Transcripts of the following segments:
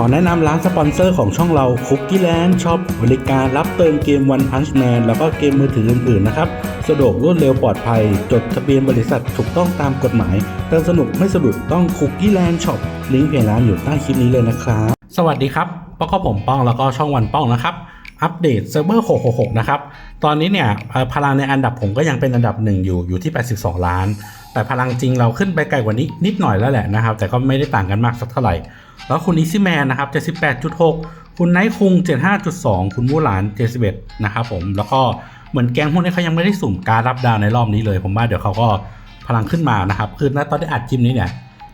ขอแนะนำร้านสปอนเซอร์ของช่องเราคุกกี้แลนด์ช็อปบริการรับเติมเกม One Punch Man แล้วก็เกมมือถืออื่นๆ นะครับ สะดวกรวดเร็วปลอดภัย จดทะเบียนบริษัทถูกต้องตามกฎหมาย เติมสนุกไม่สะดุดต้องคุกกี้แลนด์ช็อปลิงก์เพจร้านอยู่ใต้คลิปนี้เลยนะครับ สวัสดีครับป้องก็ผมป้องแล้วก็ช่องวันป้องนะครับอัปเดตเซิร์ฟเวอร์ 666 นะครับ ตอนนี้เนี่ยพลังในอันดับผมก็ยังเป็นอันดับหนึ่งอยู่อยู่ที่ 82 ล้าน แต่พลังจริงเราขึ้นไปไกลกว่านี้นิดหน่อยแล้วแหละนะครับ แต่ก็ไม่ได้ต่างกันมากสักเท่าไหร่ แล้วคุณอีซี่แมนนะครับ78.6 คุณไนท์คุง 75.2 คุณมูหลาน 71 นะครับผม แล้วก็เหมือนแก๊งพวกนี้เขายังไม่ได้สุ่มการรับดาวในรอบนี้เลย ผมว่าเดี๋ยวเขาก็พลังขึ้นมานะครับ คือณตอนที่อัดคลิปนี้เนี่ย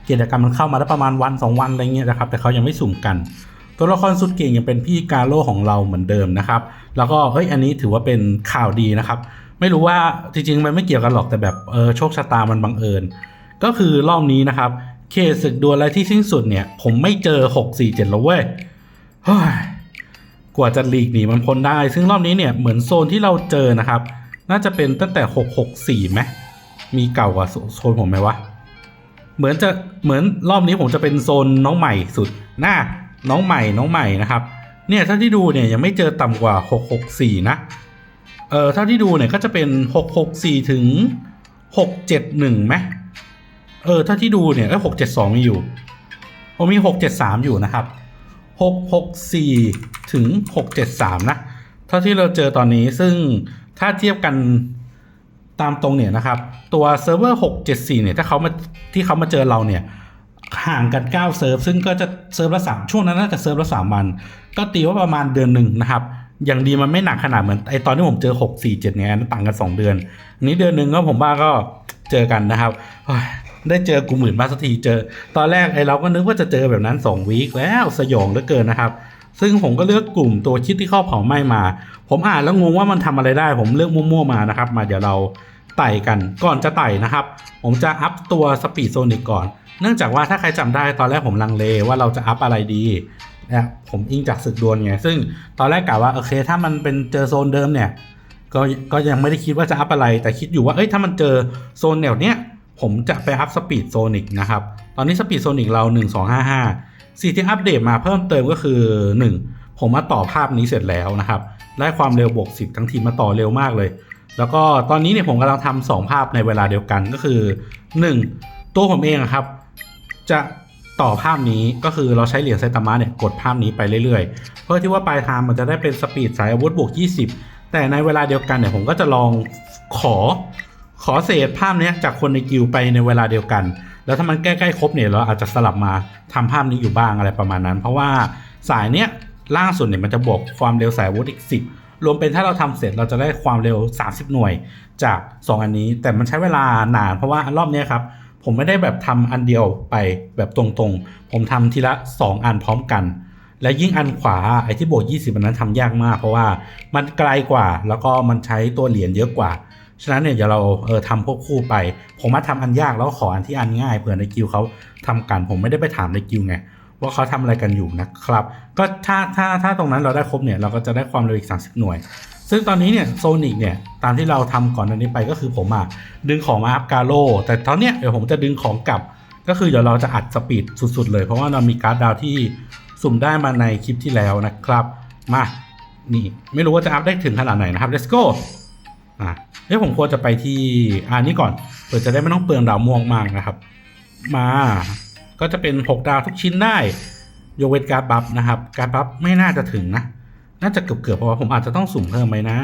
กิจกรรมมันเข้ามาได้ประมาณวัน 2 วันอะไรเงี้ยนะครับ แต่เขายังไม่สุ่มกัน ตัวละครสุดเก่งยังเป็นพี่กาโร่ของเราเหมือนเดิมนะครับ แล้วก็เฮ้ยอันนี้ถือว่าเป็นข่าวดีนะครับ ไม่รู้ว่าจริงๆมันไม่เกี่ยวกันหรอกแต่แบบเออโชคชะตามันบังเอิญ ก็คือรอบนี้นะครับ เคสศึกดวลอะไรที่สิ้นสุดเนี่ย ผมไม่เจอ 6 4 7แล้วเว้ยกว่าจะหลีกหนีมันพ้นได้ ซึ่งรอบนี้เนี่ยเหมือนโซนที่เราเจอนะครับ น่าจะเป็นตั้งแต่ 664ไหมมีเก่ากว่าโซนผมไหมวะ เหมือนจะเหมือนรอบนี้ผมจะเป็นโซนน้องใหม่สุดหน้าน้องใหม่น้องใหม่นะครับ เนี่ยถ้าที่ดูเนี่ยยังไม่เจอต่ำกว่า 664 นะ เออเท่าที่ดูเนี่ยก็จะเป็น 664 ถึง 671ไหม เออ ถ้าที่ดูเนี่ยเอ้ย672มีอยู่ผมมี673อยู่นะครับ664ถึง673นะ เท่าที่เราเจอตอนนี้ซึ่งถ้าเทียบกันตามตรงเนี่ยนะครับ ตัวเซิร์ฟเวอร์674เนี่ยถ้าเขามาที่เขามาเจอเราเนี่ยห่างกัน9เซิร์ฟซึ่งก็จะเซิร์ฟละสามช่วงนั้นน่าจะเซิร์ฟละสามวัน ก็ตีว่าประมาณเดือนหนึ่งนะครับ อย่างดีมันไม่หนักขนาดเหมือนไอตอนที่ผมเจอ 6 4 7เนี่ยอันต่างกัน 2 เดือน อันนี้เดือนหนึ่งก็ผมว่าก็เจอกันนะครับ ได้เจอกูหมื่นบ้างสักทีเจอ ตอนแรกไอ้เราก็นึกว่าจะเจอแบบนั้น2วีคแล้วสยองเหลือเกินนะครับ ซึ่งผมก็เลือกกลุ่มตัวคิดที่เข้าเผาไหม้มา ผมอ่านแล้วงงว่ามันทำอะไรได้ ผมเลือกมั่วๆมานะครับ มาเดี๋ยวเราไต่กันก่อนจะไต่นะครับ ผมจะอัพตัวสปีดโซนิกก่อน เนื่องจากว่าถ้าใครจำได้ตอนแรกผมลังเลว่าเราจะอัพอะไรดีนะผมอิงจากศึกดวลไง ซึ่งตอนแรกกะว่าโอเค ถ้ามันเป็นเจอโซนเดิมเนี่ย ก็ก็ยังไม่ได้คิดว่าจะอัพอะไร แต่คิดอยู่ว่าเอ้ยถ้ามันเจอโซนแนวเนี้ย ผมจะไปอัพสปีดโซนิกนะครับ ตอนนี้สปีดโซนิกเรา 1255 สิ่งที่อัปเดตมาเพิ่มเติมก็คือ 1 ผมมาต่อภาพนี้เสร็จแล้วนะครับ ได้ความเร็วบวก 10 ทั้งทีมาต่อเร็วมากเลย แล้วก็ตอนนี้เนี่ยผมกำลังทำสองภาพในเวลาเดียวกันก็คือ 1 ตัวผมเองครับ จะต่อภาพนี้ก็คือเราใช้เหรียญไซตามะเนี่ยกดภาพนี้ไปเรื่อยๆ เพื่อที่ว่าปลายทางมันจะได้เป็นสปีดสายอาวุธบวก 20 แต่ในเวลาเดียวกันเนี่ยผมก็จะลองขอ ขอเศษภาพนี้จากคนในกิลด์ไปในเวลาเดียวกัน แล้วถ้ามันใกล้ๆครบเนี่ยเราอาจจะสลับมาทำภาพนี้อยู่บ้างอะไรประมาณนั้น เพราะว่าสายเนี้ยล่างสุดเนี่ยมันจะบวกความเร็วสายวุธอีก 10 รวมเป็นถ้าเราทำเสร็จเราจะได้ความเร็ว 30 หน่วยจาก 2 อันนี้ แต่มันใช้เวลานานเพราะว่ารอบนี้ครับผมไม่ได้แบบทำอันเดียวไปแบบตรงๆ ผมทำทีละ 2 อันพร้อมกัน และยิ่งอันขวาไอ้ที่บวก20อันนั้นทำยากมาก เพราะว่ามันไกลกว่าแล้วก็มันใช้ตัวเหรียญเยอะกว่า ฉะนั้นเนี่ยเดี๋ยวเราเออทำควบคู่ไป ผมมาทำอันยากแล้วขออันที่อันง่ายเผื่อในกิวเขาทำกันผมไม่ได้ไปถามในกิวไงว่าเขาทำอะไรกันอยู่นะครับ ก็ถ้าถ้าถ้าตรงนั้นเราได้ครบเนี่ยเราก็จะได้ความเร็วอีก 30 หน่วย ซึ่งตอนนี้เนี่ยโซนิกเนี่ยตามที่เราทำก่อนอันนี้ไปก็คือผมอะดึงของมาอัพกาโลแต่ตอนเนี้ยเดี๋ยวผมจะดึงของกลับ ก็คือเดี๋ยวเราจะอัดสปีดสุดๆ เลยเพราะว่าเรามีการ์ดดาวที่สุ่มได้มาในคลิปที่แล้วนะครับ มานี่ไม่รู้ว่าจะอัพได้ถึงขนาดไหนนะครับ let's go อะเดี๋ยวผมควรจะไปที่อันนี้ก่อนเพื่อจะได้ไม่ต้องเปลืองดาวม่วงมากนะครับ มาก็จะเป็น6ดาวทุกชิ้นได้ยกเว้นการบัฟนะครับ การบัฟไม่น่าจะถึงนะ น่าจะเกือบๆเพราะว่าผมอาจจะต้องสุ่มเพิ่มไปนะ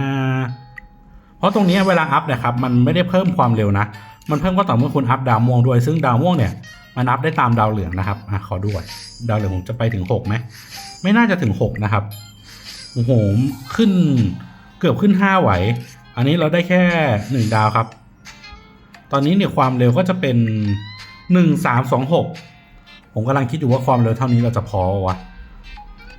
เพราะตรงนี้เวลาอัพนะครับ มันไม่ได้เพิ่มความเร็วนะ มันเพิ่มก็ต่อเมื่อคุณอัพดาวม่วงด้วย ซึ่งดาวม่วงเนี่ย มันอัพได้ตามดาวเหลืองนะครับอะขอดูก่อนดาวเหลืองผมจะไปถึง6ไหม ไม่น่าจะถึง 6 นะครับ โอ้โห ขึ้นเกือบขึ้น 5 ไหว อันนี้เราได้แค่ 1 ดาวครับ ตอนนี้เนี่ยความเร็วก็จะเป็น 1326 ผมกำลังคิดอยู่ว่าความเร็วเท่านี้เราจะพอวะ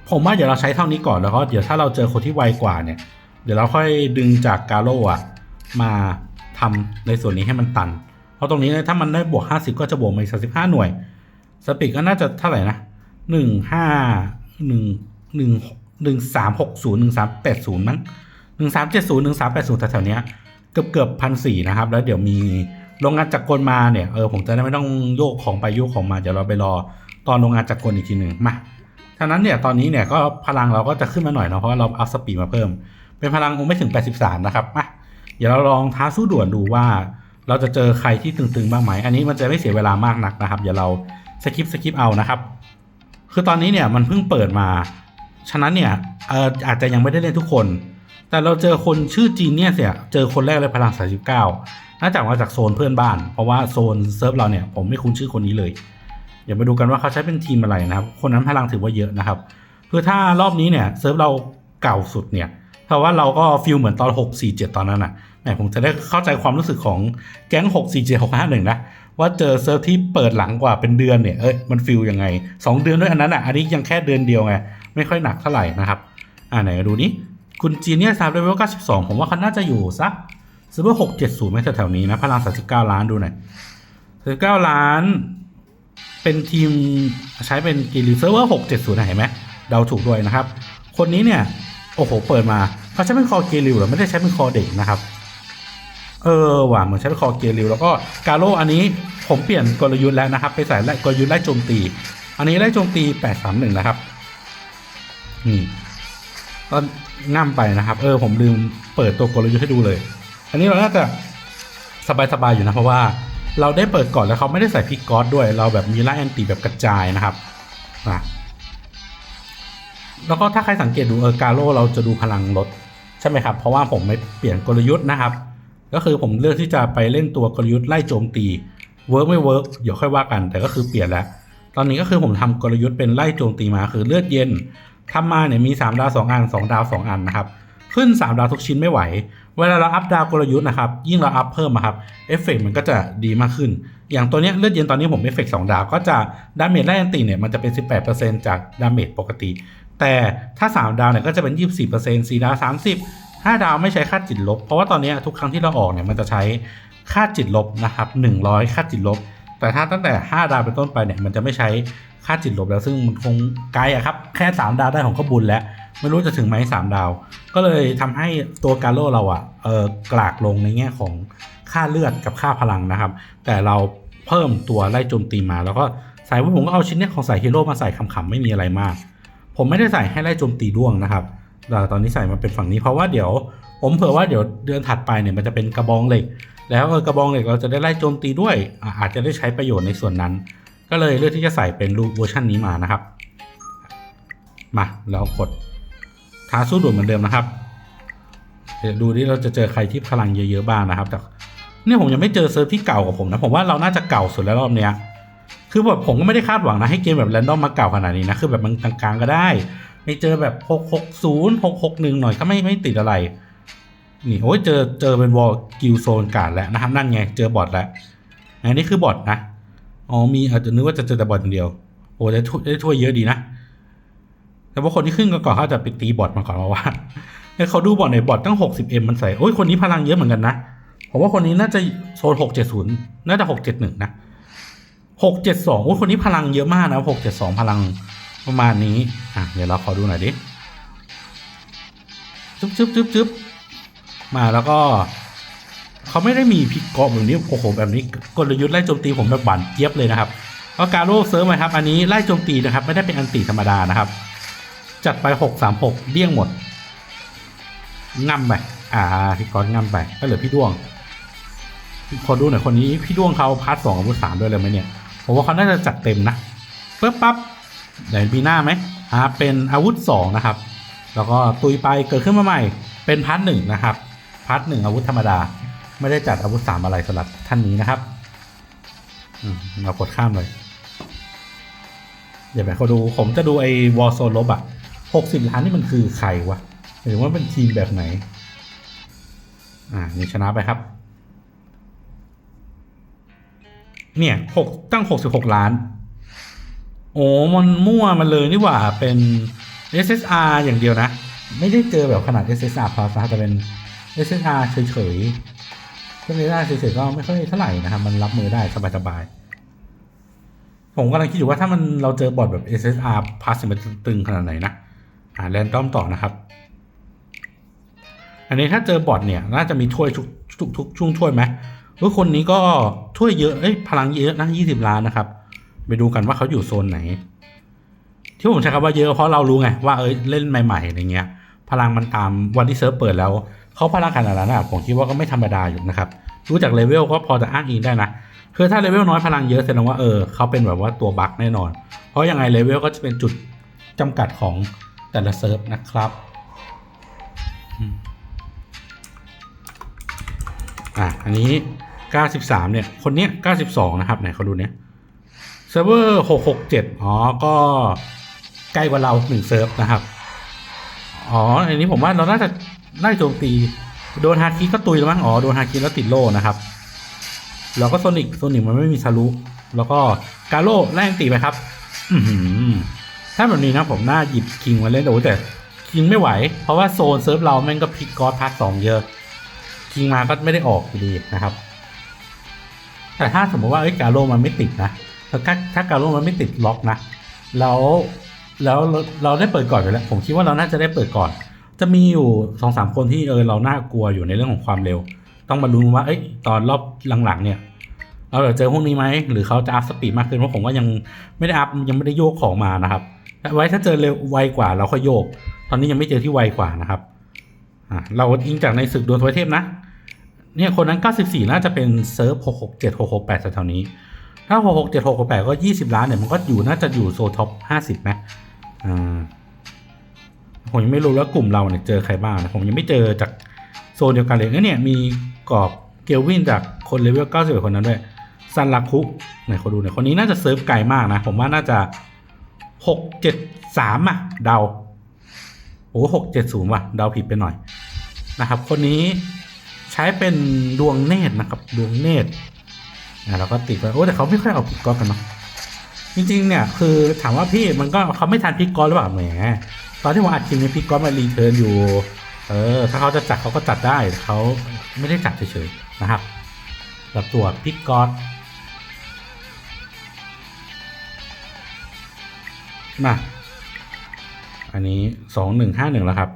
ผมว่าเดี๋ยวเราใช้เท่านี้ก่อนแล้วก็เดี๋ยวถ้าเราเจอคนที่ไวกว่าเนี่ย เดี๋ยวเราค่อยดึงจากกาโร่อะมาทำในส่วนนี้ให้มันตัน เพราะตรงนี้เนี่ยถ้ามันได้บวก 50 ก็จะบวกมาอีก35 หน่วย สปีดก็น่าจะเท่าไหร่นะ 1 5 1 1 1 3 6 0 1 3 8 0มั้ง 1 3 7 0 1 3 8 0แปดศูนย์แถวๆเนี้ยเกือบเกือบพันสี่นะครับ แล้วเดี๋ยวมีโรงงานจักรกลมาเนี่ยเออผมจะได้ไม่ต้องโยกของไปโยกของมาเดี๋ยวเราไปรอตอนโรงงานจักรกลอีกทีหนึ่งมาฉะนั้นเนี่ยตอนนี้เนี่ยก็พลังเราก็จะขึ้นมาหน่อยเนาะเพราะว่าเราอัพสปีดมาเพิ่ม เป็นพลังคงไม่ถึง 83 นะครับมาเดี๋ยวเราลองท้าสู้ด่วนดูว่า เราจะเจอใครที่ตึงๆบ้างไหมอันนี้มันจะไม่เสียเวลามากนักนะครับเดี๋ยวเราสกิปสกิปเอานะครับ คือตอนนี้เนี่ยมันเพิ่งเปิดมา ฉะนั้นเนี่ยเอออาจจะยังไม่ได้เล่นทุกคน แต่เราเจอคนชื่อจีนเนี่ยเสียเจอคนแรกเลยพลัง 39 น่าจะมาจากโซนเพื่อนบ้าน เพราะว่าโซนเซิร์ฟเราเนี่ยผมไม่คุ้นชื่อคนนี้เลยเดี๋ยวมาดูกันว่าเขาใช้เป็นทีมอะไรนะครับ คนนั้นพลังถือว่าเยอะนะครับคือถ้ารอบนี้เนี่ยเซิร์ฟเราเก่าสุดเนี่ยเพราะว่าเราก็ฟิลเหมือนตอน 6 4 7 ตอนนั้นน่ะแหมผมจะได้เข้าใจความรู้สึกของแก๊ง 6 4 7 6 5 1นะว่าเจอเซิร์ฟที่เปิดหลังกว่าเป็นเดือนเนี่ยเอ้ยมันฟิลยังไง 2 เดือนด้วยอันนั้นอะอันนี้ยังแค่เดือนเดียวไงไม่ค่อยหนักเท่าไหร่นะครับ อ่าไหนดูนี้ คุณจีเนี่ยซาร์เลเวล92ผมว่าเขาน่าจะอยู่สักเซิร์ฟเวอร์670ไม่แถวๆนี้นะ พลัง39ล้านดูหน่อย39ล้าน เป็นทีมใช้เป็นกีรีเซิร์ฟเวอร์670นะเห็นไหมเดาถูกด้วยนะครับ คนนี้เนี่ย โอ้โห เปิดมาเขาใช้เป็นคอเกลิวหรอไม่ได้ใช้เป็นคอเด็กนะครับ เออว่ะเหมือนใช้เป็นคอเกลิวแล้วก็กาโลอันนี้ผมเปลี่ยนกลยุทธ์แล้วนะครับ ไปใส่กลยุทธ์ไล่โจมตี อันนี้ไล่โจมตี831นะครับนี่ ก็ง่ำไปนะครับ เออผมลืมเปิดตัวกลยุทธ์ให้ดูเลย อันนี้เราน่าจะสบายๆอยู่นะ เพราะว่าเราได้เปิดก่อนแล้วเขาไม่ได้ใส่พิกกอสด้วย เราแบบมีไล่แอนตีแบบกระจายนะครับอะแล้วก็ถ้าใครสังเกตดูเออกาโลเราจะดูพลังลดใช่ไหมครับ เพราะว่าผมไม่เปลี่ยนกลยุทธ์นะครับ ก็คือผมเลือกที่จะไปเล่นตัวกลยุทธ์ไล่โจมตีเวิร์กไม่เวิร์กเดี๋ยวค่อยว่ากัน แต่ก็คือเปลี่ยนแล้ว ตอนนี้ก็คือผมทำกลยุทธ์เป็นไล่โจมตีมาคือเลือดเย็น ทำมาเนี่ยมี 3 ดาว 2 อัน 2 ดาว 2 อันนะครับ ขึ้น 3 ดาวทุกชิ้นไม่ไหว เวลาเราอัพดาวกลยุทธ์นะครับ ยิ่งเราอัพเพิ่มอะครับ เอฟเฟกมันก็จะดีมากขึ้น อย่างตัวนี้เลือดเย็นตอนนี้ผมเอฟเฟกสองดาว ก็จะดาเมจไล่อันตีเนี่ยมันจะเป็น 18%จากดาเมจปกติ แต่ถ้า 3 ดาวเนี่ยก็จะเป็น 24% 4 ดาว 30 5 ดาวไม่ใช้ค่าจิตลบ เพราะว่าตอนนี้ทุกครั้งที่เราออกเนี่ยมันจะใช้ค่าจิตลบนะครับ100 ค่าจิตลบ แต่ถ้าตั้งแต่ 5 ดาวเป็นต้นไปเนี่ยมันจะไม่ใช้ค่าจิตลบแล้วซึ่งมันคงไกลอะครับ แค่ 3 ดาวได้ของก็บุญแล้ว ไม่รู้จะถึงไหม3ดาว ก็เลยทำให้ตัวการโร่เราอะเออกลากลงในแง่ของค่าเลือดกับค่าพลังนะครับ แต่เราเพิ่มตัวไล่โจมตีมา แล้วก็ใส่ว่าผมก็เอาชิ้นเนี้ยของสายฮีโร่มาใส่ขำๆไม่มีอะไรมาก ผมไม่ได้ใส่ให้ไล่โจมตีด้วงนะครับแต่ตอนนี้ใส่มาเป็นฝั่งนี้เพราะว่าเดี๋ยว ผมเผื่อว่าเดี๋ยวเดือนถัดไปเนี่ยมันจะเป็นกระบองเหล็ก แล้วเออกระบองเหล็กเราจะได้ไล่โจมตีด้วยอาจจะได้ใช้ประโยชน์ในส่วนนั้น ก็เลยเลือกที่จะใส่เป็นรูปเวอร์ชันนี้มานะครับ มาแล้วกดท้าสู้ด่วนเหมือนเดิมนะครับเดี๋ยวดูที่เราจะเจอใครที่พลังเยอะๆบ้างนะครับแต่เนี่ยผมยังไม่เจอเซิร์ฟที่เก่ากว่าผมนะผมว่าเราน่าจะเก่าสุดแล้วรอบเนี้ยคือแบบผมก็ไม่ได้คาดหวังนะให้เกมแบบแรนดอมมาเก่าขนาดนี้นะคือแบบมันกลางๆก็ได้ ไม่เจอแบบ 6 6 0 6 6 1 หน่อยก็ไม่ไม่ติดอะไร นี่โอ้ยเจอเจอเป็นวอลกิลโซนการ์ดแล้วนะครับนั่นไงเจอบอทแล้ว อันนี้คือบอทนะอ๋อมีอาจจะนึกว่าจะเจอแต่บอทอย่างเดียว โอ้ได้ถ้วยได้ถ้วยเยอะดีนะแต่ว่าคนที่ขึ้นก่อนเขาจะไปตีบอทมาก่อนมาว่าให้เขาดูบอทในบอทตั้ง 60m มันใส่โอ้ยคนนี้พลังเยอะเหมือนกันนะผมว่าคนนี้น่าจะโซน670น่าจะ671นะ672โอ้ยคนนี้พลังเยอะมากนะ672พลังประมาณนี้อะเดี๋ยวเราขอดูหน่อยดิจึ๊บจึ๊บจึ๊บจึ๊บ มาแล้วก็เขาไม่ได้มีพิกเกาะแบบนี้โอ้โหแบบนี้กลยุทธ์ไล่โจมตีผมแบบบานเจี๊ยบเลยนะครับแล้วการโร่เซิร์ฟมาครับอันนี้ไล่โจมตีนะครับ ไม่ได้เป็นอันตีธรรมดานะครับ จัดไป636เดี้ยงหมดง่ำไปอ่าพี่กอนง่ำไปก็เหลือพี่ด้วงขอดูหน่อยคนนี้พี่ด้วงเขาพาร์ทสองอาวุธสามด้วยเลยไหมเนี่ยผมว่าเขาน่าจะจัดเต็มนะปึ๊บปั๊บเดี๋ยวมีหน้าไหมอ่าเป็นอาวุธสองนะครับ แล้วก็ตุยไปเกิดขึ้นมาใหม่เป็นพาร์ทหนึ่งนะครับาร์ทหนึ่งอาวุธธรรมดา ไม่ได้จัดอาวุธสามอะไรสำหรับท่านนี้นะครับเรากดข้ามเลย เดี๋ยวไปเขาดู ผมจะดูไอ้วอลโซนลบอะหกสิบล้านนี่มันคือใครวะ หรือว่าเป็นทีมแบบไหน อ่านี่ชนะไปครับ เนี่ยหกตั้งหกสิบหกล้าน โอ้มันมั่วมันเลยนี่หว่าเป็น SSR อย่างเดียวนะ ไม่ได้เจอแบบขนาด SSR plus นะแต่เป็น SSR เฉยๆก็เลยได้เฉยๆก็ไม่ค่อยเท่าไหร่นะครับ มันรับมือได้สบายๆ ผมกำลังคิดอยู่ว่าถ้ามันเราเจอบอร์ดแบบ SSR plus มันตึงขนาดไหนนะ อ่าแรนดอมต่อนะครับ อันนี้ถ้าเจอบอทเนี่ย น่าจะมีถ้วยทุกทุกทุกช่วงถ้วยไหมเออคนนี้ก็ถ้วยเยอะเอ้ยพลังเยอะนะยี่สิบล้านนะครับ ไปดูกันว่าเขาอยู่โซนไหน ที่ผมใช้คำว่าเยอะเพราะเรารู้ไงว่าเอ้ยเล่นใหม่ๆอะไรเงี้ยพลังมันตามวันที่เซิร์ฟเปิดแล้ว เขาพลังขนาดนั้นอะผมคิดว่าก็ไม่ธรรมดาอยู่นะครับ รู้จากเลเวลก็พอจะอ้างอิงได้นะ คือถ้าเลเวลน้อยพลังเยอะแสดงว่าเออเขาเป็นแบบว่าตัวบั๊กแน่นอน เพราะยังไงเลเวลก็จะเป็นจุดจำกัดของแต่ละเซิร์ฟนะครับอะอันนี้ 93 เนี่ย คนเนี้ย 92 นะครับ ไหนเขาดูเนี้ยเซิร์ฟเวอร์ 667 อ๋อ ก็ใกล้กว่าเราหนึ่งเซิร์ฟนะครับ อ๋อ อันนี้ผมว่าเราน่าจะ น่าจะโจมตี โดนฮาคิก็ตุยแล้วมั้งอ๋อโดนฮาคิแล้วติดโล่นะครับ แล้วก็โซนิกโซนิกมันไม่มีทะลุ แล้วก็กาโร่แรงตีไปครับ อืถ้าแบบนี้นะผมน่าหยิบคิงมาเล่นโอ้แต่คิงไม่ไหว เพราะว่าโซนเซิร์ฟเราแม่งก็พิกกอสพาร์ทสองเยอะ คิงมาก็ไม่ได้ออกดีนะครับ แต่ถ้าสมมติว่าเอ้กาโร่มันไม่ติดนะถ้าถ้ากาโร่มันไม่ติดล็อกนะ แล้วแล้วเราเราได้เปิดก่อนไปแล้ว ผมคิดว่าเราน่าจะได้เปิดก่อน จะมีอยู่สองสามคนที่เออเราน่ากลัวอยู่ในเรื่องของความเร็ว ต้องมาลุ้นว่าเอ้ยตอนรอบหลังๆเนี่ยเราจะเจอพวกนี้ไหมหรือเขาจะอัพสปีดมากขึ้นเพราะผมก็ยังไม่ได้อัพยังไม่ได้โยกของมานะครับไว้ถ้าเจอเร็วไวกว่าเราค่อยโยก ตอนนี้ยังไม่เจอที่ไวกว่านะครับอ่าเราอิงจากในศึกดวลทวยเทพนะเนี่ยคนนั้น 94 น่าจะเป็นเซิร์ฟ 667 668แถวๆนี้ ถ้า 667 668 ก็ 20 ล้านเนี่ย มันก็อยู่น่าจะอยู่โซท็อป 50ไหมอ่า ผมยังไม่รู้แล้วกลุ่มเราเนี่ยเจอใครบ้างนะผมยังไม่เจอจากโซนเดียวกันเลยเอ้ยเนี่ยมีกรอบเกลวินจากคนเลเวล91 คนนั้นด้วยซันลักคุไหนเขาดูหน่อยคนนี้น่าจะเซิร์ฟไกลมากนะ ผมว่าน่าจะ673อะ เดาโอ้670ว่ะ เดาผิดไปหน่อยนะครับ คนนี้ใช้เป็นดวงเนตรนะครับ ดวงเนตรอ่าเราก็ติดไปโอ้แต่เขาไม่ค่อยเอาพิกกอกันเนาะจริงๆเนี่ยคือถามว่าพี่มันก็เขาไม่ทันพิกกอหรือเปล่าแหม ตอนที่ผมอัดคลิปนี้พิกกอสมารีเทิร์นอยู่ เออ ถ้าเขาจะจัดเขาก็จัดได้เขาไม่ได้จัดเฉยๆนะครับแบบตัวพิกกอสมาอันนี้สองหนึ่งห้าหนึ่งแล้วครับ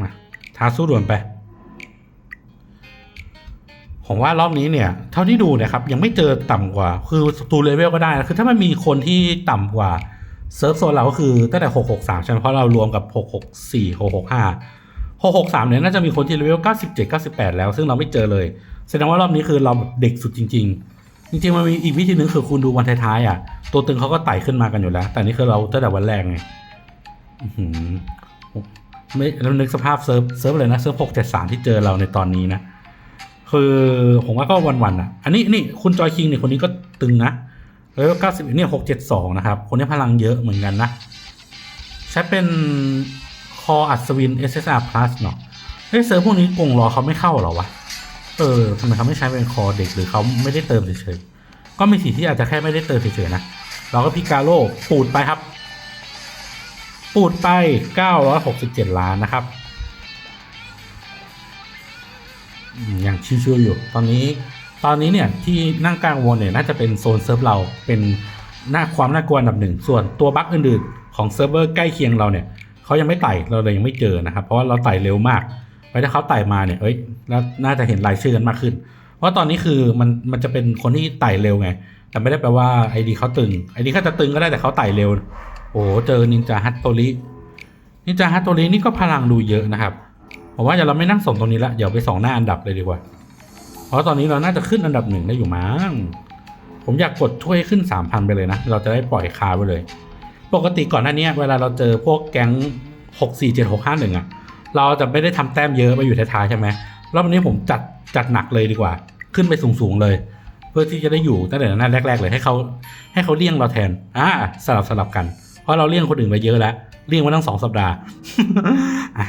มาท้าสู้ด่วนไป ผมว่ารอบนี้เนี่ย เท่าที่ดูนี่ยครับ ยังไม่เจอต่ำกว่า คือตูเลเวลก็ได้นะคือถ้ามันมีคนที่ต่ำกว่า เซิร์ฟโซนเราก็คือตั้งแต่ 663 ใช่ไหมเพราะเรารวมกับ 664 665 663 เนี่ยน่าจะมีคนที่เลเวล 97 98 แล้ว ซึ่งเราไม่เจอเลย แสดงว่ารอบนี้คือเราแบบเด็กสุดจริง ๆ จริง ๆ มันมีอีกวิธีหนึ่งคือคุณดูวันท้ายๆอะ ตัวตึงเขาก็ไต่ขึ้นมากันอยู่แล้ว แต่นี่คือเราตั้งแต่วันแรกไงไม่แล้วนึกสภาพเซิร์ฟเซิร์ฟเลยนะเซิร์ฟ673ที่เจอเราในตอนนี้นะ คือผมว่าก็วันๆอะ อันนี้นี่คุณจอยคิงเนี่ยคนนี้ก็ตึงนะ แล้วเก้าสิบเนี่ยหกเจ็ดสองนะครับ คนนี้พลังเยอะเหมือนกันนะ ใช้เป็นคออัศวิน SSR Plus เนาะเฮ้ยเซิร์ฟพวกนี้กงรอเขาไม่เข้าหรอวะ เออทำไมเขาไม่ใช้เป็นคอเด็กหรือเขาไม่ได้เติมเฉยๆ ก็มีสิที่อาจจะแค่ไม่ได้เติมเฉยๆนะ เราก็พิกาโลปูดไปครับ ปูดไป 967 ล้านนะครับอืมอย่างชิวๆอยู่ ตอนนี้ ตอนนี้เนี่ยที่นั่งกลางวงเนี่ยน่าจะเป็นโซนเซิร์ฟเราเป็นหน้าความน่ากลัวอันดับหนึ่งส่วนตัวบั๊กอื่นๆของเซิร์ฟเวอร์ใกล้เคียงเราเนี่ยเขายังไม่ไต่เราเลยยังไม่เจอนะครับ เพราะว่าเราไต่เร็วมากไว้ถ้าเขาไต่มาเนี่ยเอ้ยแล้วน่าจะเห็นรายชื่อกันมากขึ้น เพราะตอนนี้คือมันมันจะเป็นคนที่ไต่เร็วไง แต่ไม่ได้แปลว่าไอดีเขาตึงไอดีเขาจะตึงก็ได้แต่เขาไต่เร็ว โอ้เจอนินจาฮัตโตรินินจาฮัตโตรินี่ก็พลังดูเยอะนะครับผมว่าเดี๋ยวเราไม่นั่งส่งตรงนี้ละเดี๋ยวไปส่องหน้าอันดับเลยดีกว่า เพราะตอนนี้เราน่าจะขึ้นอันดับหนึ่งได้อยู่มั้ง ผมอยากกดช่วยขึ้นสามพันไปเลยนะ เราจะได้ปล่อยคาไปเลย ปกติก่อนหน้านี้เวลาเราเจอพวกแก๊งหกสี่เจ็ดหกห้าหนึ่งอะเราจะไม่ได้ทำแต้มเยอะไปอยู่ท้ายๆใช่ไหมรอบนี้ผมจัดจัดหนักเลยดีกว่า ขึ้นไปสูงๆเลย เพื่อที่จะได้อยู่ตั้งแต่หน้าแรก ๆ เลยให้เขาให้เขาเลี่ยงเราแทน อ่าสลับสลับกัน เพราะเราเลี่ยงคนอื่นไปเยอะแล้วเลี่ยงมาตั้งสองสัปดาห์อะ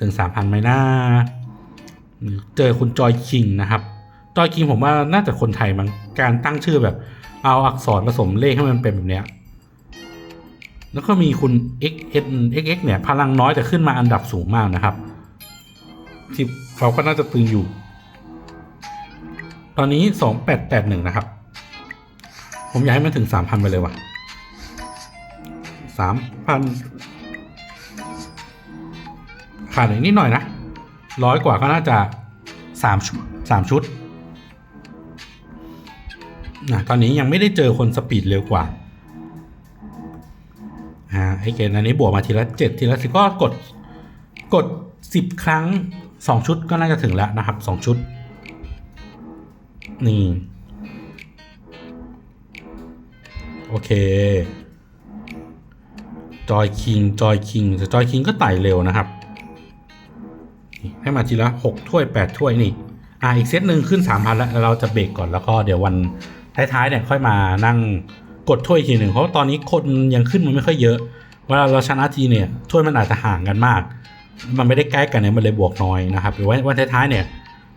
ถึงสามพันไหมนะ เจอคุณจอยคิงนะครับ จอยคิงผมว่าน่าจะคนไทยมั้งการตั้งชื่อแบบ เอาอักษรผสมเลขให้มันเป็นแบบเนี้ยแล้วก็มีคุณ x x x x เนี่ย พลังน้อยแต่ขึ้นมาอันดับสูงมากนะครับที่เขาก็น่าจะตึงอยู่ ตอนนี้สองแปดแปดหนึ่งนะครับ ผมอยากให้มันถึงสามพันไปเลยว่ะสามพันขาดอีกนิดหน่อยนะ ร้อยกว่าก็น่าจะสามชุดสามชุดนะตอนนี้ยังไม่ได้เจอคนสปีดเร็วกว่าอ่าไอเกณฑ์อันนี้บวกมาทีละเจ็ดทีละสิบก็กดกดสิบครั้งสองชุดก็น่าจะถึงแล้วนะครับสองชุด นี่ โอเคจอยคิงจอยคิงแต่จอยคิงก็ไต่เร็วนะครับ ให้มาทีละหกถ้วยแปดถ้วยนี่อ่าอีกเซตหนึ่งขึ้นสามพันแล้วแล้วเราจะเบรกก่อนแล้วก็เดี๋ยววันท้ายๆเนี่ยค่อยมานั่งกดถ้วยอีกทีหนึ่งเพราะาตอนนี้คนยังขึ้นมันไม่ค่อยเยอะเวลาเราชนะทีเนี่ยถ้วยมันอาจจะห่างกันมาก มันไม่ได้ใกล้กันเนี่ยมันเลยบวกน้อยนะครับหรือว่าวันท้ายๆเนี่ย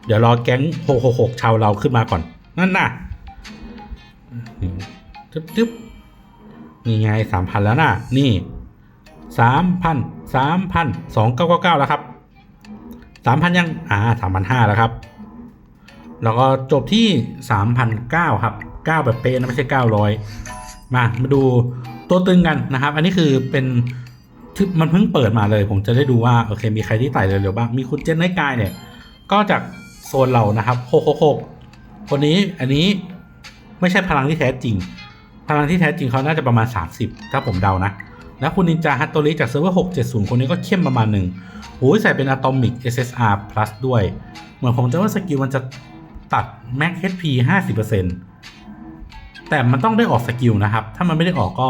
เดี๋ยวรอแก๊งหกหกหกชาวเราขึ้นมาก่อน นั่นน่ะจึ๊บจึ๊บนี่ไงสามพันแล้วน่ะนี่สามพันสามพันสองเก้าเก้าเก้าแล้วครับ สามพันยัง อ่าสามพันห้าแล้วครับ แล้วก็จบที่สามพันเก้าครับเก้าแบบเป๊ะนะไม่ใช่เก้าร้อยมา มาดูตัวตึงกันนะครับ อันนี้คือเป็นที่มันเพิ่งเปิดมาเลย ผมจะได้ดูว่า โอเค มีใครที่ไต่เร็วๆบ้าง มีคุณเจนไนกายเนี่ย ก็จากโซนเรานะครับโคโคโคคนนี้อันนี้ไม่ใช่พลังที่แท้จริง พลังที่แท้จริงเขาน่าจะประมาณ 30 ถ้าผมเดานะ แล้วคุณนินจาฮัตโตริจากเซิร์ฟเวอร์ 670 คนนี้ก็เข้มประมาณหนึ่งโอ้ยใส่เป็นอะตอมิก SSR plus ด้วย เหมือนผมจะว่าสกิลมันจะตัด Max HP 50%แต่มันต้องได้ออกสกิลนะครับ ถ้ามันไม่ได้ออกก็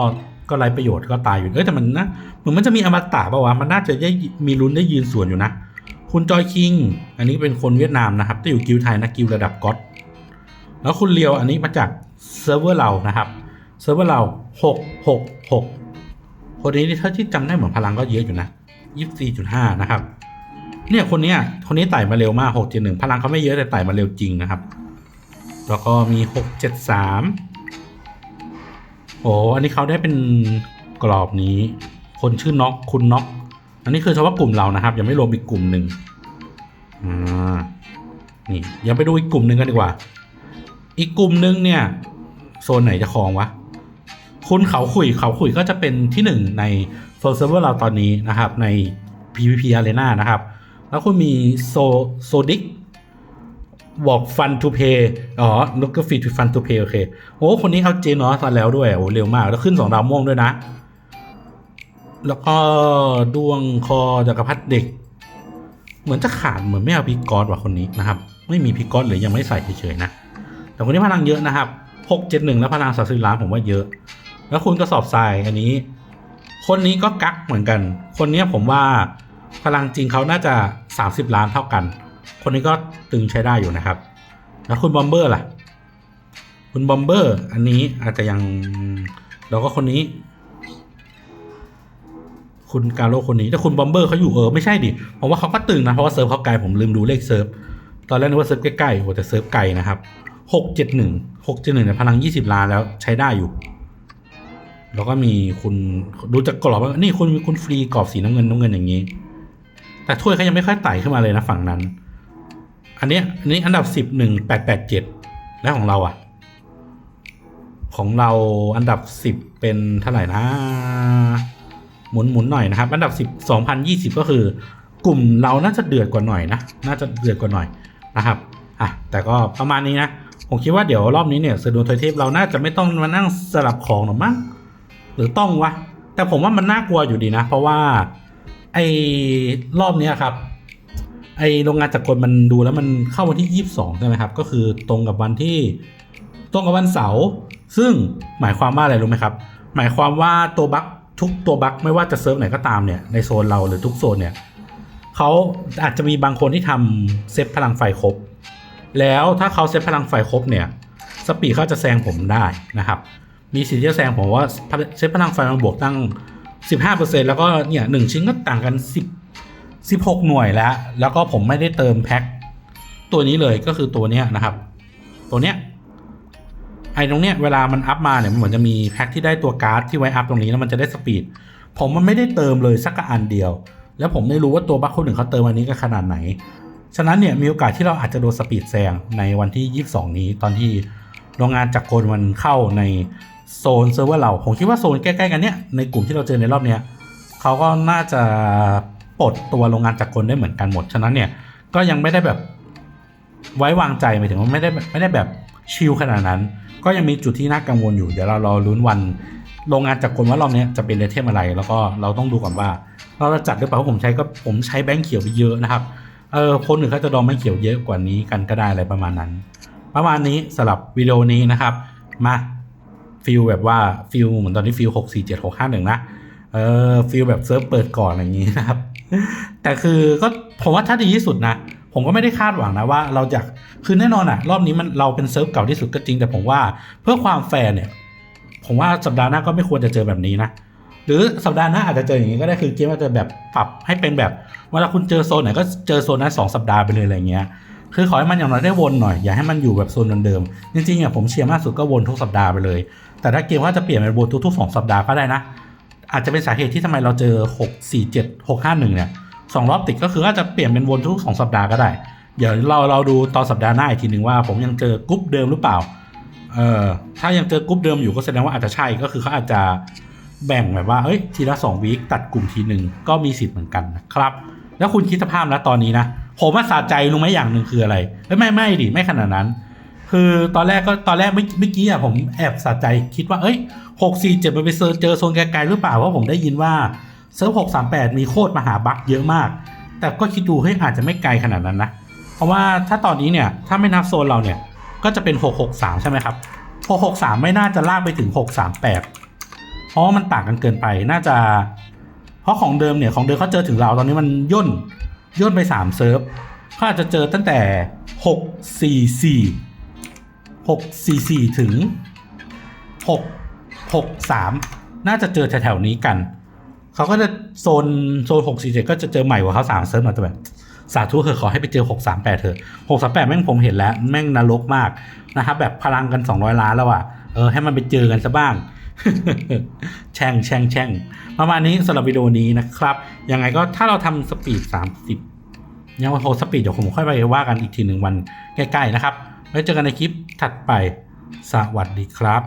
ก็ไร้ประโยชน์ก็ตายอยู่ เอ้ยแต่มันนะเหมือนมันจะมีอมตะป่าวะ มันน่าจะได้มีลุ้นได้ยืนส่วนอยู่นะ คุณจอยคิง อันนี้เป็นคนเวียดนามนะครับที่อยู่กิลไทยนะกิลระดับก็อตแล้วคุณเลียวอันนี้มาจากเซิร์ฟเวอร์เรานะครับ เซิร์ฟเวอร์เราหกหกหก คนนี้ถ้าที่จำได้เหมือนพลังก็เยอะอยู่นะยี่สิบสี่จุดห้านะครับ เนี่ยคนเนี้ยคนนี้ไต่มาเร็วมากหกเจ็ดหนึ่งพลังเขาไม่เยอะแต่ไต่มาเร็วจริงนะครับ แล้วก็มีหกเจ็ดสามโอ้อันนี้เขาได้เป็นกรอบนี้ คนชื่อน็อกคุณน็อก อันนี้คือเฉพาะกลุ่มเรานะครับ ยังไม่รวมอีกกลุ่มหนึ่งอ่านี่ยังไปดูอีกกลุ่มหนึ่งกันดีกว่า อีกกลุ่มหนึ่งเนี่ย โซนไหนจะครองวะ คุณเขาขุยเขาขุยก็จะเป็นที่หนึ่งในโซนเซิร์ฟเวอร์เราตอนนี้นะครับใน PVP Arena นะครับ แล้วคุณมีโซโซดิกบอกฟันทูเพย์อ๋อนกกฟีทูฟันทูเพย์โอเค โอ้ คนนี้เอาเจนอสมาแล้วด้วย โอ้ เร็วมาก แล้วขึ้นสองดาวม่วงด้วยนะ แล้วก็ดวงคอจักรพรรดิเด็ก เหมือนจะขาด เหมือนไม่เอาพิกอสว่ะคนนี้นะครับ ไม่มีพิกอสหรือยังไม่ใส่เฉยๆนะ แต่คนนี้พลังเยอะนะครับหกเจ็ดหนึ่งแล้วพลังสามสิบล้านผมว่าเยอะ แล้วคุณกระสอบทรายอันนี้ คนนี้ก็กักเหมือนกัน คนนี้ผมว่าพลังจริงเขาน่าจะสามสิบล้านเท่ากัน คนนี้ก็ตึงใช้ได้อยู่นะครับ แล้วคุณบอมเบอร์ล่ะ คุณบอมเบอร์อันนี้อาจจะยังแล้วก็คนนี้ คุณกาโลคนนี้แต่คุณบอมเบอร์เขาอยู่เออไม่ใช่ดิผมว่าเขาก็ตึงนะเพราะว่าเซิร์ฟเขาไกลผมลืมดูเลขเซิร์ฟตอนแรกนึกว่าเซิร์ฟใกล้ๆโอ้แต่เซิร์ฟไกลนะครับหกเจ็ดหนึ่งหกเจ็ดหนึ่งเนี่ยพลังยี่สิบล้านแล้วใช้ได้อยู่ แล้วก็มีคุณดูจากกรอบว่านี่คุณมีคุณฟรีกรอบสีน้ำเงินน้ำเงินอย่างนี้ แต่ถ้วยเขายังไม่ค่อยไต่ขึ้นมาเลยนะฝั่งนั้น อันเนี้ยอันนี้อันดับสิบหนึ่งแปดแปดเจ็ดแล้วของเราอะ ของเราอันดับสิบเป็นเท่าไหร่นะ หมุนหมุนหน่อยนะครับ อันดับสิบสองพันยี่สิบก็คือกลุ่มเราน่าจะเดือดกว่าหน่อยนะน่าจะเดือดกว่าหน่อยนะครับอะแต่ก็ประมาณนี้นะผมคิดว่าเดี๋ยวรอบนี้เนี่ยเซอร์ดูทอยเทพเราน่าจะไม่ต้องมานั่งสลับของหรอกมั้ง หรือต้องวะ แต่ผมว่ามันน่ากลัวอยู่ดีนะ เพราะว่า ไอ้รอบเนี้ยครับ ไอ้โรงงานจักรกลมันดูแล้วมันเข้าวันที่22ใช่ไหมครับ ก็คือตรงกับวันที่ ตรงกับวันเสาร์ซึ่งหมายความว่าอะไรรู้ไหมครับ หมายความว่าตัวบั๊กทุกตัวบั๊กไม่ว่าจะเซิร์ฟไหนก็ตามเนี่ยในโซนเราหรือทุกโซนเนี่ยเขาอาจจะมีบางคนที่ทำเซตพลังไฟครบ แล้วถ้าเขาเซตพลังไฟครบเนี่ย สปีดเขาจะแซงผมได้นะครับ มีสิทธิ์ที่จะแซงผมว่าเซตพลังไฟมันบวกตั้ง 15%แล้วก็เนี่ยหนึ่งชิ้นก็ต่างกัน 10 16 หน่วยแล้ว แล้วก็ผมไม่ได้เติมแพ็คตัวนี้เลยก็คือตัวเนี้ยนะครับ ตัวเนี้ยไอ้ตรงเนี้ยเวลามันอัพมาเนี่ยมันเหมือนจะมีแพ็คที่ได้ตัวการ์ดที่ไว้อัพตรงนี้แล้วมันจะได้สปีดผมมันไม่ได้เติมเลยสักอันเดียว แล้วผมไม่รู้ว่าตัวบัคคนหนึ่งเขาเติมอันนี้ก็ขนาดไหน ฉะนั้นเนี่ยมีโอกาสที่เราอาจจะโดนสปีดแซงในวันที่ 22 นี้ตอนที่โรงงานจักรกลมันเข้าใน โซนเซิร์ฟเวอร์เราผมคิดว่าโซนใกล้ๆกันเนี้ยในกลุ่มที่เราเจอในรอบเนี้ยเขาก็น่าจะปลดตัวโรงงานจักรกลได้เหมือนกันหมด ฉะนั้นเนี่ยก็ยังไม่ได้แบบไว้วางใจหมายถึงว่าไม่ได้ไม่ได้แบบชิลขนาดนั้น ก็ยังมีจุดที่น่ากังวลอยู่ เดี๋ยวเรารอลุ้นวันโรงงานจากกลว่ารอบเนี้ยจะเป็นไอเทมอะไร แล้วก็เราต้องดูก่อนว่า เราจะจัดหรือเปล่าเพราะผมใช้ก็ผมใช้แบงค์เขียวไปเยอะนะครับเออคนอื่นเขาจะดองแบงค์เขียวเยอะกว่านี้กันก็ได้อะไรประมาณนั้น ประมาณนี้สำหรับวิดีโอนี้นะครับ มา ฟิลแบบว่าฟิลเหมือนตอนที่ฟิลหกสี่เจ็ดหกห้าหนึ่งนะเออฟิลแบบเซิร์ฟเปิดก่อนอะไรอย่างนี้นะครับ แต่คือก็ผมว่าถ้าดีที่สุดนะ ผมก็ไม่ได้คาดหวังนะว่าเราจะคือแน่นอนอะรอบนี้มันเราเป็นเซิร์ฟเก่าที่สุดก็จริง แต่ผมว่าเพื่อความแฟร์เนี่ย ผมว่าสัปดาห์หน้าก็ไม่ควรจะเจอแบบนี้นะหรือสัปดาห์หน้าอาจจะเจออย่างนี้ก็ได้คือเกมอาจจะแบบปรับให้เป็นแบบเวลาคุณเจอโซนไหนก็เจอโซนนั้นสองสัปดาห์ไปเลยอะไรเงี้ยคือขอให้มันอย่างน้อยได้วนหน่อยอย่าให้มันอยู่แบบโซนเดิมๆจริงๆอะผมเชียร์มากสุดก็วนทุกสัปดาห์ไปเลย แต่ถ้าเกมว่าจะเปลี่ยนเป็นวนทุกๆสองสัปดาห์ก็ได้นะ อาจจะเป็นสาเหตุที่ทำไมเราเจอ 6 4 7 6 5 1 เนี่ยสองรอบติดก็คืออาจจะเปลี่ยนเป็นวนทุกสองสัปดาห์ก็ได้ เดี๋ยวเราเราดูตอนสัปดาห์หน้าอีกทีหนึ่งว่าผมยังเจอกรุ๊ปเดิมหรือเปล่า เออถ้ายังเจอกรุ๊ปเดิมอยู่ก็แสดงว่าอาจจะใช่ก็คือเขาอาจจะแบ่งแบบว่าเอ้ยทีละสองวีคตัดกลุ่มทีหนึ่งก็มีสิทธิ์เหมือนกันนะครับ แล้วคุณคิดสภาพนะตอนนี้นะผมว่าสะใจรู้ไหมอย่างหนึ่งคืออะไรไม่ไม่ดิไม่ขนาดนั้น คือตอนแรกก็ตอนแรกเมื่อเมื่อกี้อะผมแอบสะใจคิดว่าเอ้ยหกสี่เจ็ดมันไปเจอเจอโซนไกลๆหรือเปล่าเพราะผมได้ยินว่าเซิร์ฟหกสามแปดมีโคตรมหาบัคเยอะมาก แต่ก็คิดดูเฮ้ยอาจจะไม่ไกลขนาดนั้นนะเพราะว่าถ้าตอนนี้เนี่ยถ้าไม่นับโซนเราเนี่ยก็จะเป็น663ใช่ไหมครับ663ไม่น่าจะลากไปถึง638เพราะมันต่างกันเกินไปน่าจะ เพราะของเดิมเนี่ยของเดิมเขาเจอถึงเราตอนนี้มันย่นย่นไป3เซิร์ฟเขาอาจจะเจอตั้งแต่644 644 ถึง 663 น่าจะเจอแถวๆนี้กัน เขาก็จะโซนโซน 647 ก็จะเจอใหม่กว่าเขา3เซิร์ฟหน่อยแต่แบบสาธุเถอะขอให้ไปเจอ 638 เถอะ 638 แม่งผมเห็นแล้ว แม่งนรกมากนะครับ แบบพลังกัน 200 ล้านแล้วอะ เออ ให้มันไปเจอกันซะบ้าง แช่งแช่งแช่งประมาณนี้สำหรับวิดีโอนี้นะครับ ยังไงก็ถ้าเราทำสปีด 30 ยังโหสปีดเดี๋ยวผมค่อยไปว่ากันอีกทีหนึ่งวันใกล้ๆนะครับ ไว้เจอกันในคลิปถัดไป สวัสดีครับ